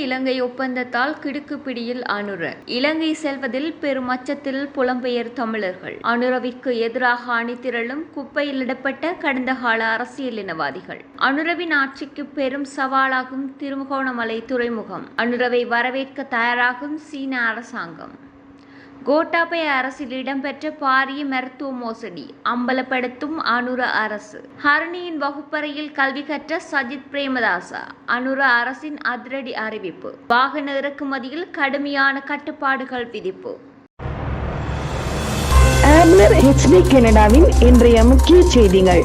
இலங்கை ஒப்பந்தத்தால் கிடுக்குப்பிடியில் அனுர இலங்கை செல்வதில் பெரும் அச்சத்தில் புலம்பெயர் தமிழர்கள். அனுரவிற்கு எதிராக அணிதிரளும் குப்பையிலிடப்பட்ட கடந்த கால அரசியல் இனவாதிகள். அனுரவின் ஆட்சிக்கு பெரும் சவாலாகும் திருமுகோணமலை துறைமுகம். அனுரவை வரவேற்க தயாராகும் சீன அரசாங்கம். கோட்டாபய அரசில் இடம்பெற்ற பாரிய மருத்துவ மோசடி அம்பலப்படுத்தும் அனுர அரசு. ஹரணியின் வகுப்பறையில் கல்வி கற்ற சஜித் பிரேமதாசா அனுர அரசின் அதிரடி அறிவிப்பு. வாகன இறக்குமதியில் கடுமையான கட்டுப்பாடுகள் விதிப்பு. கனடாவின் இன்றைய முக்கிய செய்திகள்.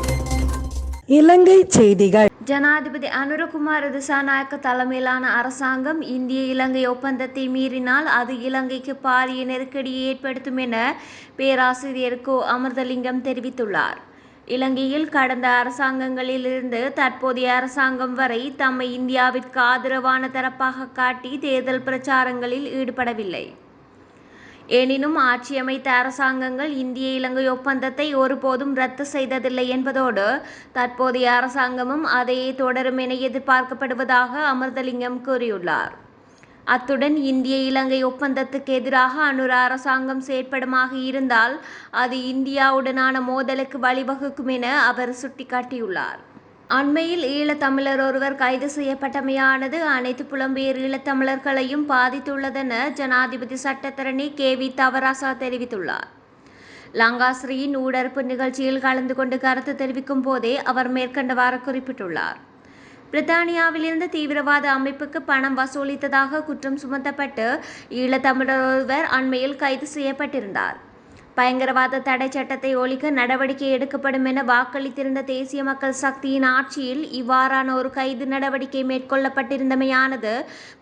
இலங்கை செய்திகள். ஜனாதிபதி அனுரகுமார திசாநாயக்க தலைமையிலான அரசாங்கம் இந்திய இலங்கை ஒப்பந்தத்தை மீறினால் அது இலங்கைக்கு பாரிய நெருக்கடியை ஏற்படுத்தும் என பேராசிரியர் கோ அமிர்தலிங்கம் தெரிவித்துள்ளார். இலங்கையில் கடந்த அரசாங்கங்களிலிருந்து தற்போதைய அரசாங்கம் வரை தம்மை இந்தியாவிற்கு ஆதரவான தரப்பாக காட்டி தேர்தல் பிரச்சாரங்களில் ஈடுபடவில்லை. எனினும் ஆட்சியமைத்த அரசாங்கங்கள் இந்திய இலங்கை ஒப்பந்தத்தை ஒருபோதும் ரத்து செய்ததில்லை என்பதோடு தற்போதைய அரசாங்கமும் அதையே தொடரும் என எதிர்பார்க்கப்படுவதாக அமிர்தலிங்கம் கூறியுள்ளார். அத்துடன் இந்திய இலங்கை ஒப்பந்தத்துக்கு எதிராக அனுர அரசாங்கம் செயற்படுமாக இருந்தால் அது இந்தியாவுடனான மோதலுக்கு வழிவகுக்கும் என அவர் சுட்டிக்காட்டியுள்ளார். அண்மையில் ஈழத்தமிழர் ஒருவர் கைது செய்யப்பட்டமையானது அனைத்து புலம்பெயர் ஈழத்தமிழர்களையும் பாதித்துள்ளதென ஜனாதிபதி சட்டத்தரணி கே வி தவராசா தெரிவித்துள்ளார். லங்காஸ்ரீயின் ஊடறுப்பு நிகழ்ச்சியில் கலந்து கொண்டு கருத்து தெரிவிக்கும் போதே அவர் மேற்கண்டவாறு குறிப்பிட்டுள்ளார். பிரித்தானியாவிலிருந்து தீவிரவாத அமைப்புக்கு பணம் வசூலித்ததாக குற்றம் சுமத்தப்பட்டு ஈழத்தமிழர் ஒருவர் அண்மையில் கைது செய்யப்பட்டிருந்தார். பயங்கரவாத தடை சட்டத்தை ஒழிக்க நடவடிக்கை எடுக்கப்படும் என வாக்களித்திருந்த தேசிய மக்கள் சக்தியின் ஆட்சியில் இவ்வாறான ஒரு கைது நடவடிக்கை மேற்கொள்ளப்பட்டிருந்தமையானது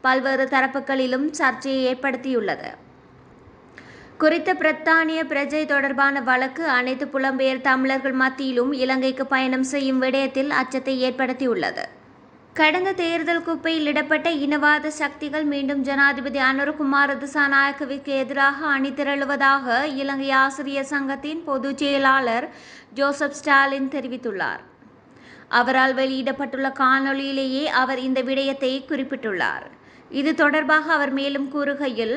பல்வேறு தரப்புகளிலும் சர்ச்சையை ஏற்படுத்தியுள்ளது. குறித்த பிரித்தானிய பிரஜை தொடர்பான வழக்கு அனைத்து புலம்பெயர் தமிழர்கள் மத்தியிலும் இலங்கைக்கு பயணம் செய்யும் விடயத்தில் அச்சத்தை ஏற்படுத்தியுள்ளது. கடந்த தேர்தல் குப்பையில் இடப்பட்ட இனவாத சக்திகள் மீண்டும் ஜனாதிபதி அனுரகுமார திசாநாயக்கவிற்கு எதிராக அணிதிரளுவதாக இலங்கை ஆசிரியர் சங்கத்தின் பொதுச் செயலாளர் ஜோசப் ஸ்டாலின் தெரிவித்துள்ளார். அவரால் வெளியிடப்பட்டுள்ள காணொளியிலேயே அவர் இந்த விடயத்தை குறிப்பிட்டுள்ளார். இது தொடர்பாக அவர் மேலும் கூறுகையில்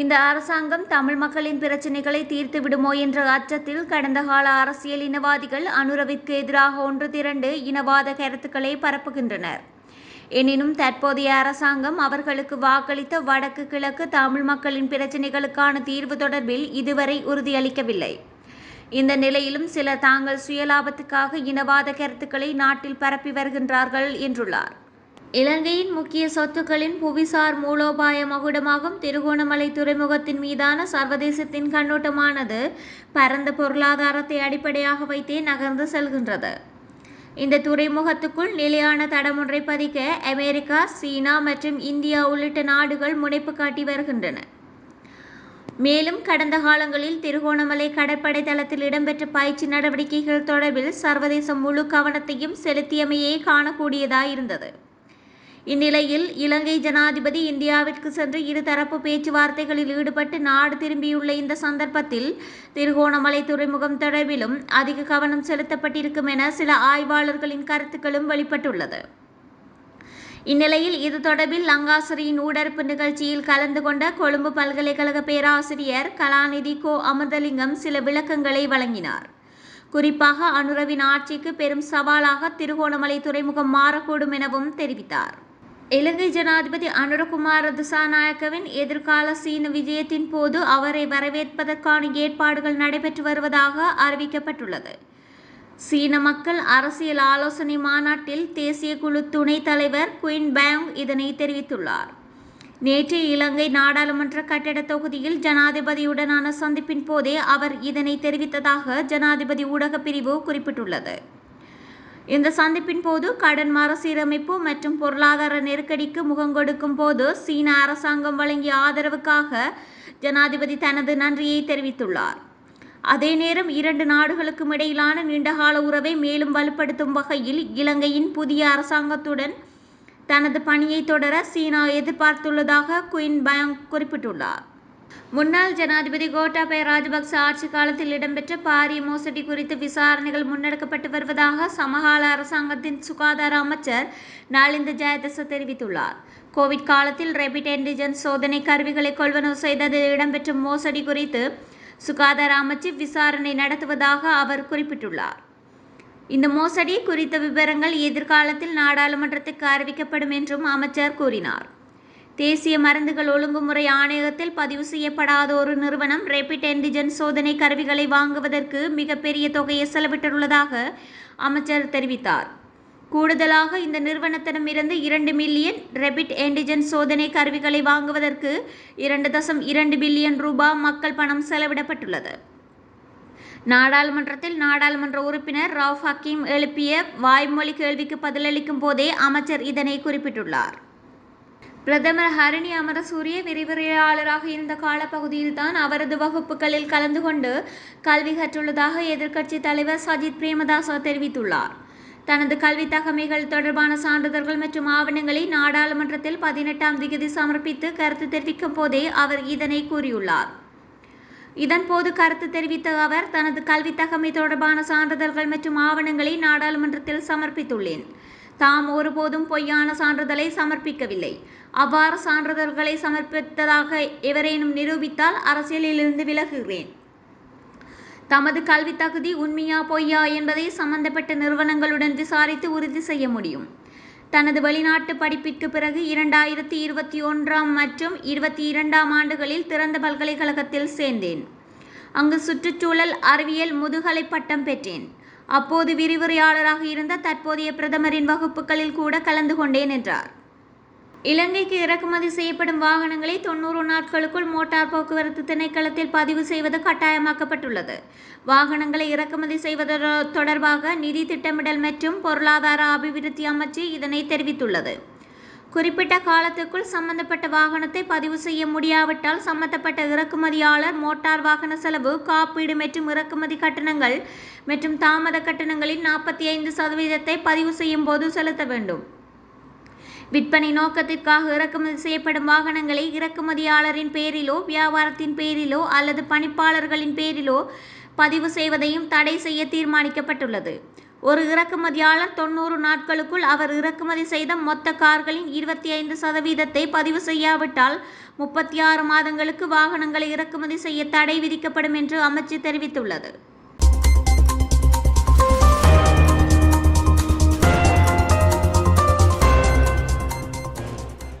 இந்த அரசாங்கம் தமிழ் மக்களின் பிரச்சினைகளை தீர்த்து விடுமோ என்ற அச்சத்தில் கடந்த கால அரசியல் இனவாதிகள் அனுரவிற்கு எதிராக ஒன்று திரண்டு இனவாத கருத்துக்களை பரப்புகின்றனர். எனினும் தற்போதைய அரசாங்கம் அவர்களுக்கு வாக்களித்த வடக்கு கிழக்கு தமிழ் மக்களின் பிரச்சினைகளுக்கான தீர்வு தொடர்பில் இதுவரை உறுதியளிக்கவில்லை. இந்த நிலையிலும் சிலர் தாங்கள் சுயலாபத்துக்காக இனவாத கருத்துக்களை நாட்டில் பரப்பி வருகின்றார்கள் என்றுள்ளார். இலங்கையின் முக்கிய சொத்துக்களின் புவிசார் மூலோபாய மகுடமாகும் திருகோணமலை துறைமுகத்தின் மீதான சர்வதேசத்தின் கண்ணோட்டமானது பரந்த பொருளாதாரத்தை அடிப்படையாக வைத்தே நகர்ந்து செல்கின்றது. இந்த துறைமுகத்துக்குள் நிலையான தடமொன்றை பதிக்க அமெரிக்கா சீனா மற்றும் இந்தியா உள்ளிட்ட நாடுகள் முனைப்பு காட்டி வருகின்றன. மேலும் கடந்த காலங்களில் திருகோணமலை கடற்படை தளத்தில் இடம்பெற்ற பயிற்சி நடவடிக்கைகள் தொடர்பில் சர்வதேசம் முழு கவனத்தையும் செலுத்தியமையே காணக்கூடியதாயிருந்தது. இந்நிலையில் இலங்கை ஜனாதிபதி இந்தியாவிற்கு சென்று இருதரப்பு பேச்சுவார்த்தைகளில் ஈடுபட்டு நாடு திரும்பியுள்ள இந்த சந்தர்ப்பத்தில் திருகோணமலை துறைமுகம் தொடர்பிலும் அதிக கவனம் செலுத்தப்பட்டிருக்கும் என சில ஆய்வாளர்களின் கருத்துக்களும் வெளிப்பட்டுள்ளது. இந்நிலையில் இது தொடர்பில் லங்காசிரியின் ஊடறுப்பு நிகழ்ச்சியில் கலந்து கொண்ட கொழும்பு பல்கலைக்கழக பேராசிரியர் கலாநிதி கோ. அமிர்தலிங்கம் சில விளக்கங்களை வழங்கினார். குறிப்பாக அனுரவின் ஆட்சிக்கு பெரும் சவாலாக திருகோணமலை துறைமுகம் மாறக்கூடும் எனவும் தெரிவித்தார். இலங்கை ஜனாதிபதி அனுரகுமார திசாநாயக்கவின் எதிர்கால சீன விஜயத்தின் போது அவரை வரவேற்பதற்கான ஏற்பாடுகள் நடைபெற்று வருவதாக அறிவிக்கப்பட்டுள்ளது. சீன மக்கள் அரசியல் ஆலோசனை மாநாட்டில் தேசிய குழு துணைத் தலைவர் குயின் பேங் இதனை தெரிவித்துள்ளார். நேற்று இலங்கை நாடாளுமன்ற கட்டட தொகுதியில் ஜனாதிபதியுடனான சந்திப்பின் போதே அவர் இதனை தெரிவித்ததாக ஜனாதிபதி ஊடகப் பிரிவு குறிப்பிட்டுள்ளது. இந்த சந்திப்பின் போது கடன் மறுசீரமைப்பு மற்றும் பொருளாதார நெருக்கடிக்கு முகங்கொடுக்கும் போது சீன அரசாங்கம் வழங்கிய ஆதரவுக்காக ஜனாதிபதி தனது நன்றியை தெரிவித்துள்ளார். அதே நேரம் இரண்டு நாடுகளுக்கும் இடையிலான நீண்டகால உறவை மேலும் வலுப்படுத்தும் வகையில் இலங்கையின் புதிய அரசாங்கத்துடன் தனது பணியை தொடர சீனா எதிர்பார்த்துள்ளதாக குயின் பயாங் குறிப்பிட்டுள்ளார். முன்னாள் ஜனாதிபதி கோட்டாபய ராஜபக்ச ஆட்சி காலத்தில் இடம்பெற்ற பாரிய மோசடி குறித்து விசாரணைகள் முன்னெடுக்கப்பட்டு வருவதாக சமகால அரசாங்கத்தின் சுகாதார அமைச்சர் நாளிந்த ஜெயதச தெரிவித்துள்ளார். கோவிட் காலத்தில் ரேபிட் ஆன்டிஜென் சோதனை கருவிகளை கொள்வனவு செய்ததில் இடம்பெற்ற மோசடி குறித்து சுகாதார அமைச்சு விசாரணை நடத்துவதாக அவர் குறிப்பிட்டுள்ளார். இந்த மோசடி குறித்த விவரங்கள் எதிர்காலத்தில் நாடாளுமன்றத்துக்கு அறிவிக்கப்படும் என்றும் அமைச்சர் கூறினார். தேசிய மருந்துகள் ஒழுங்குமுறை ஆணையகத்தில் பதிவு செய்யப்படாத ஒரு நிறுவனம் ரேபிட் ஆன்டிஜென் சோதனை கருவிகளை வாங்குவதற்கு மிகப்பெரிய தொகையை செலவிட்டுள்ளதாக அமைச்சர் தெரிவித்தார். கூடுதலாக இந்த நிறுவனத்திடமிருந்து இரண்டு மில்லியன் ரெபிட் ஆன்டிஜென் சோதனை கருவிகளை வாங்குவதற்கு இரண்டு தசம் இரண்டு பில்லியன் ரூபாய் மக்கள் பணம் செலவிடப்பட்டுள்ளது. நாடாளுமன்றத்தில் நாடாளுமன்ற உறுப்பினர் ரவுஃப் ஹக்கீம் எழுப்பிய வாய்மொழி கேள்விக்கு பதிலளிக்கும் போதே அமைச்சர் இதனை குறிப்பிட்டுள்ளார். பிரதமர் ஹரணி அமரசூரிய விரிவுரையாளராக இருந்த காலப்பகுதியில்தான் அவரது வகுப்புகளில் கலந்து கொண்டு கல்வி கற்றுள்ளதாக எதிர்க்கட்சி தலைவர் சஜித் பிரேமதாச தெரிவித்துள்ளார். தனது கல்வி தகமைகள் தொடர்பான சான்றிதழ்கள் மற்றும் ஆவணங்களை நாடாளுமன்றத்தில் பதினெட்டாம் திகதி சமர்ப்பித்து கருத்து தெரிவிக்கும் போதே அவர் இதனை கூறியுள்ளார். இதன்போது கருத்து தெரிவித்த அவர் தனது கல்வி தகமை தொடர்பான சான்றிதழ்கள் மற்றும் ஆவணங்களை நாடாளுமன்றத்தில் சமர்ப்பித்துள்ளேன். தாம் ஒருபோதும் பொய்யான சான்றிதழை சமர்ப்பிக்கவில்லை. அவ்வாறு சான்றிதழ்களை சமர்ப்பித்ததாக எவரேனும் நிரூபித்தால் அரசியலிலிருந்து விலகுகிறேன். தமது கல்வி தகுதி உண்மையா பொய்யா என்பதை சம்பந்தப்பட்ட நிறுவனங்களுடன் விசாரித்து உறுதி செய்ய முடியும். தனது வெளிநாட்டு படிப்பிற்கு பிறகு இரண்டாயிரத்தி இருபத்தி ஒன்றாம் மற்றும் இருபத்தி இரண்டாம் ஆண்டுகளில் திறந்த பல்கலைக்கழகத்தில் சேர்ந்தேன். அங்கு சுற்றுச்சூழல் அறிவியல் முதுகலை பட்டம் பெற்றேன். அப்போது விரிவுரையாளராக இருந்த தற்போதைய பிரதமரின் வகுப்புகளில் கூட கலந்து கொண்டேன் என்றார் இலங்கைக்கு இறக்குமதி செய்யப்படும் வாகனங்களை தொண்ணூறு நாட்களுக்குள் மோட்டார் போக்குவரத்து திணைக்களத்தில் பதிவு செய்வது கட்டாயமாக்கப்பட்டுள்ளது. வாகனங்களை இறக்குமதி செய்வது தொடர்பாக நிதி திட்டமிடல் மற்றும் பொருளாதார அபிவிருத்தி அமைச்சு இதனை தெரிவித்துள்ளது. குறிப்பிட்ட காலத்துக்குள் சம்பந்தப்பட்ட வாகனத்தை பதிவு செய்ய முடியாவிட்டால் சம்பந்தப்பட்ட இறக்குமதியாளர் மோட்டார் வாகன செலவு காப்பீடு மற்றும் இறக்குமதி கட்டணங்கள் மற்றும் தாமத கட்டணங்களின் நாற்பத்தி ஐந்து சதவீதத்தை பதிவு செய்யும் போது செலுத்த வேண்டும். விற்பனை நோக்கத்திற்காக இறக்குமதி செய்யப்படும் வாகனங்களை இறக்குமதியாளரின் பேரிலோ வியாபாரத்தின் பேரிலோ அல்லது பணிப்பாளர்களின் பேரிலோ பதிவு செய்வதையும் தடை செய்ய தீர்மானிக்கப்பட்டுள்ளது. ஒரு இறக்குமதியாளர் தொண்ணூறு நாட்களுக்குள் அவர் இறக்குமதி செய்த மொத்த கார்களின் இருபத்தி ஐந்து சதவீதத்தை பதிவு செய்யாவிட்டால் முப்பத்தி ஆறு மாதங்களுக்கு வாகனங்களை இறக்குமதி செய்ய தடை விதிக்கப்படும் என்று அமைச்சு தெரிவித்துள்ளது.